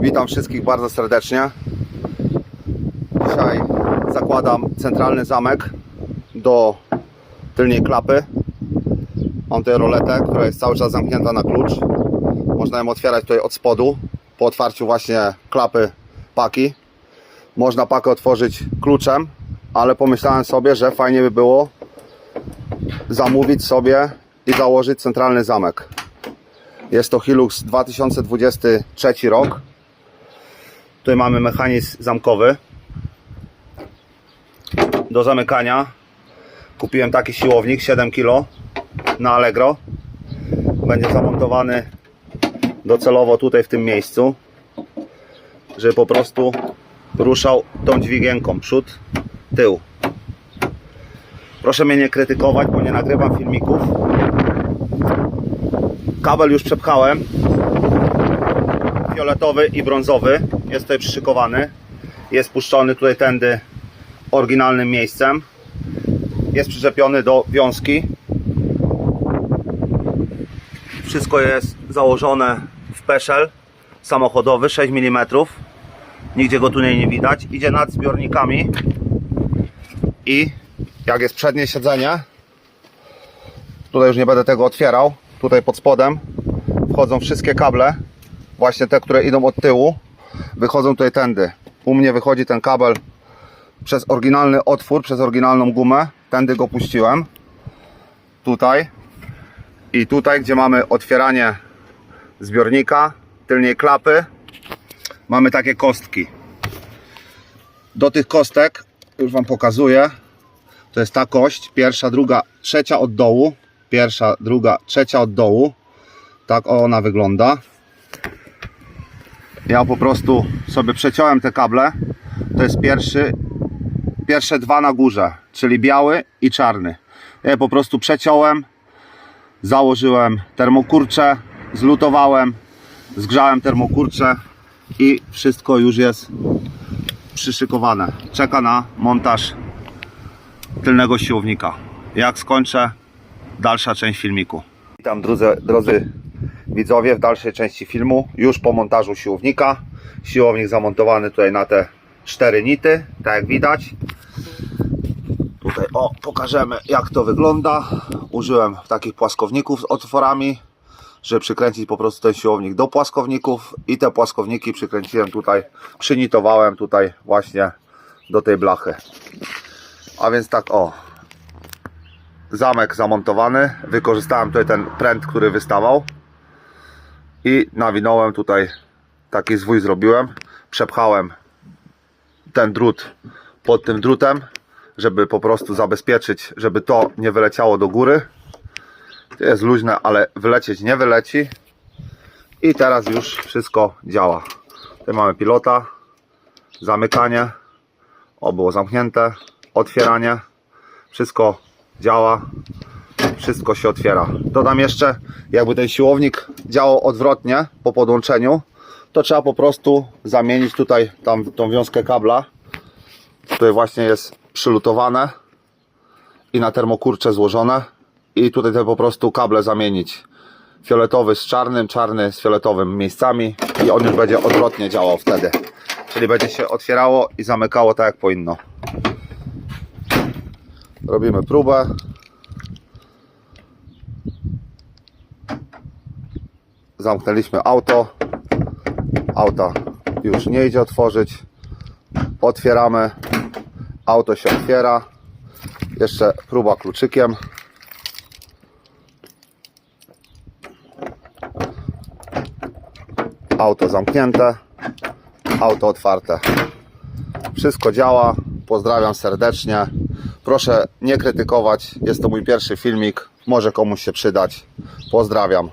Witam wszystkich bardzo serdecznie. Dzisiaj zakładam centralny zamek do tylnej klapy. Mam tutaj roletę, która jest cały czas zamknięta na klucz. Można ją otwierać tutaj od spodu, po otwarciu właśnie klapy paki. Można pakę otworzyć kluczem, ale pomyślałem sobie, że fajnie by było zamówić sobie i założyć centralny zamek. Jest to Hilux 2023 rok. Tutaj mamy mechanizm zamkowy. Do zamykania kupiłem taki siłownik 7 kg na Allegro. Będzie zamontowany docelowo tutaj w tym miejscu, żeby po prostu ruszał tą dźwigienką przód, tył. Proszę mnie nie krytykować, bo nie nagrywam filmików. Kabel już przepchałem. Fioletowy i brązowy jest tutaj przyszykowany. Jest puszczony tutaj tędy oryginalnym miejscem. Jest przyczepiony do wiązki. Wszystko jest założone w peszel samochodowy 6 mm. Nigdzie go tu nie widać. Idzie nad zbiornikami. I jak jest przednie siedzenie, tutaj już nie będę tego otwierał. Tutaj pod spodem wchodzą wszystkie kable, właśnie te, które idą od tyłu, wychodzą tutaj tędy. U mnie wychodzi ten kabel przez oryginalny otwór, przez oryginalną gumę. Tędy go puściłem. Tutaj. I tutaj, gdzie mamy otwieranie zbiornika, tylnej klapy, mamy takie kostki. Do tych kostek, już Wam pokazuję, to jest ta kość, pierwsza, druga, trzecia od dołu. Pierwsza, druga, trzecia od dołu. Tak ona wygląda. Ja po prostu sobie przeciąłem te kable. To jest pierwszy, pierwsze dwa na górze, czyli biały i czarny. Ja po prostu przeciąłem, założyłem termokurcze, zlutowałem, zgrzałem termokurcze i wszystko już jest przyszykowane. Czeka na montaż tylnego siłownika. Jak skończę, dalsza część filmiku. Witam drodzy, drodzy widzowie w dalszej części filmu, już po montażu siłownika. Siłownik zamontowany tutaj na te cztery nity, tak jak widać. Tutaj o, pokażemy jak to wygląda. Użyłem takich płaskowników z otworami, żeby przykręcić po prostu ten siłownik do płaskowników i te płaskowniki przykręciłem tutaj, przynitowałem tutaj właśnie do tej blachy. A więc tak o. Zamek zamontowany. Wykorzystałem tutaj ten pręt, który wystawał. I nawinąłem tutaj taki zwój zrobiłem. Przepchałem ten drut pod tym drutem, żeby po prostu zabezpieczyć, żeby to nie wyleciało do góry. To jest luźne, ale wylecieć nie wyleci. I teraz już wszystko działa. Tutaj mamy pilota, zamykanie. O, było zamknięte otwieranie. Wszystko działa. Wszystko się otwiera. Dodam jeszcze, jakby ten siłownik działał odwrotnie po podłączeniu, to trzeba po prostu zamienić tutaj tam tą wiązkę kabla. Tutaj właśnie jest przylutowane i na termokurcze złożone. I tutaj te po prostu kable zamienić. Fioletowy z czarnym, czarny z fioletowym miejscami i on już będzie odwrotnie działał wtedy. Czyli będzie się otwierało i zamykało tak jak powinno. Robimy próbę. Zamknęliśmy auto. Auta już nie idzie otworzyć. Otwieramy. Auto się otwiera. Jeszcze próba kluczykiem. Auto zamknięte. Auto otwarte. Wszystko działa. Pozdrawiam serdecznie. Proszę nie krytykować. Jest to mój pierwszy filmik. Może komuś się przydać. Pozdrawiam.